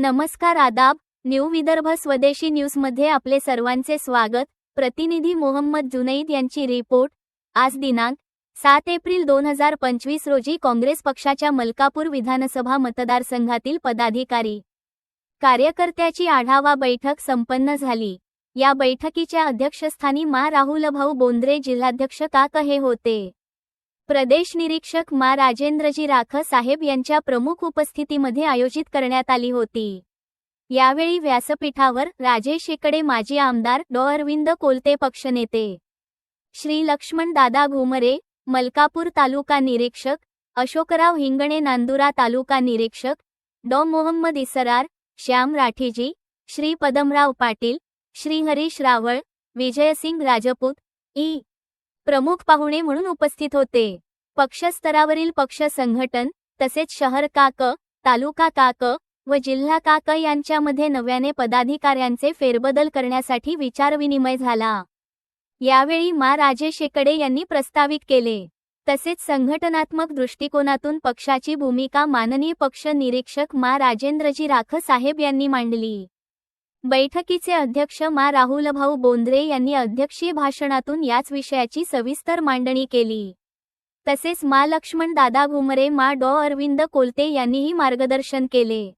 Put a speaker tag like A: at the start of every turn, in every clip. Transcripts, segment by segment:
A: नमस्कार आदाब न्यू विदर्भ स्वदेशी न्यूजमध्ये आपले सर्वांचे स्वागत. प्रतिनिधी मोहम्मद जुनैद यांची रिपोर्ट. आज दिनांक सात एप्रिल दोन हजार पंचवीस रोजी काँग्रेस पक्षाच्या मलकापूर विधानसभा मतदारसंघातील पदाधिकारी कार्यकर्त्याची आढावा बैठक संपन्न झाली. या बैठकीच्या अध्यक्षस्थानी मा राहुलभाऊ बोंद्रे जिल्हाध्यक्ष काक हे होते? प्रदेश निरीक्षक मा. राजेंद्रजी राख साहेब यांच्या प्रमुख उपस्थितीमध्ये आयोजित करण्यात आली होती. यावेळी व्यासपीठावर राजेश एकडे माजी आमदार डॉ. अरविंद कोलते पक्षनेते श्री. लक्ष्मण दादा घुमरे मलकापूर तालुका निरीक्षक अशोकराव हिंगणे नांदुरा तालुका निरीक्षक डॉ. मोहम्मद इसरार श्याम राठीजी श्री. पदमराव पाटील श्री. हरीश रावळ विजयसिंग राजपूत ई. प्रमुख पाहुणे म्हणून उपस्थित होते. पक्षस्तरावरील पक्ष संघटन तसेच शहर काक तालुका काक व जिल्हा काक यांच्यामध्ये नव्याने पदाधिकाऱ्यांचे फेरबदल करण्यासाठी विचारविनिमय झाला. यावेळी मा. राजे शेकडे यांनी प्रस्तावित केले. तसेच संघटनात्मक दृष्टिकोनातून पक्षाची भूमिका माननीय पक्ष निरीक्षक मा. राजेंद्रजी राख साहेब यांनी मांडली. बैठकीचे अध्यक्ष मा. राहुलभाऊ बोंद्रे यांनी अध्यक्षीय भाषणातून याच विषयाची सविस्तर मांडणी केली. तसेच मा. लक्ष्मण दादा घुमरे मा. डॉ. अरविंद कोलते यांनीही मार्गदर्शन केले.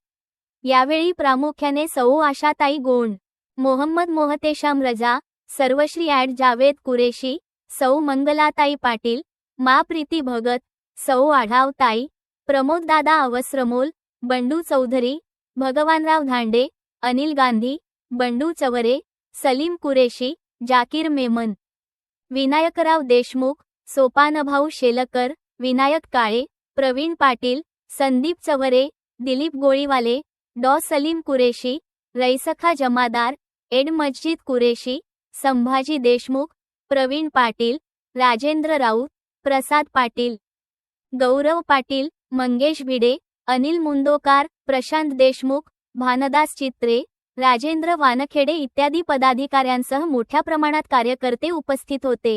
A: यावेळी प्रामुख्याने सौ आशाताई गोंड मोहम्मद मोहतेशाम रजा सर्वश्री ॲड जावेद कुरेशी सौ मंगलाताई पाटील मा. प्रीती भगत सौ आढावताई प्रमोददादा अवस्रमोल बंडू चौधरी भगवानराव धांडे अनिल गांधी बंडू चवरे सलीम कुरेशी जाकीर मेमन. विनायकराव देशमुख सोपानभाऊ शेलकर विनायक काळे प्रवीण पाटील संदीप चवरे दिलीप गोळीवाले डॉ. सलीम कुरेशी रईसखा जमादार एड मस्जिद कुरेशी संभाजी देशमुख प्रवीण पाटील राजेंद्र राऊत प्रसाद पाटील. गौरव पाटील मंगेश भिडे अनिल मुंदोकार प्रशांत देशमुख भानदास चित्रे राजेंद्र वानखेडे इत्यादी पदाधिकाऱ्यांसह मोठ्या प्रमाणात कार्यकर्ते उपस्थित होते.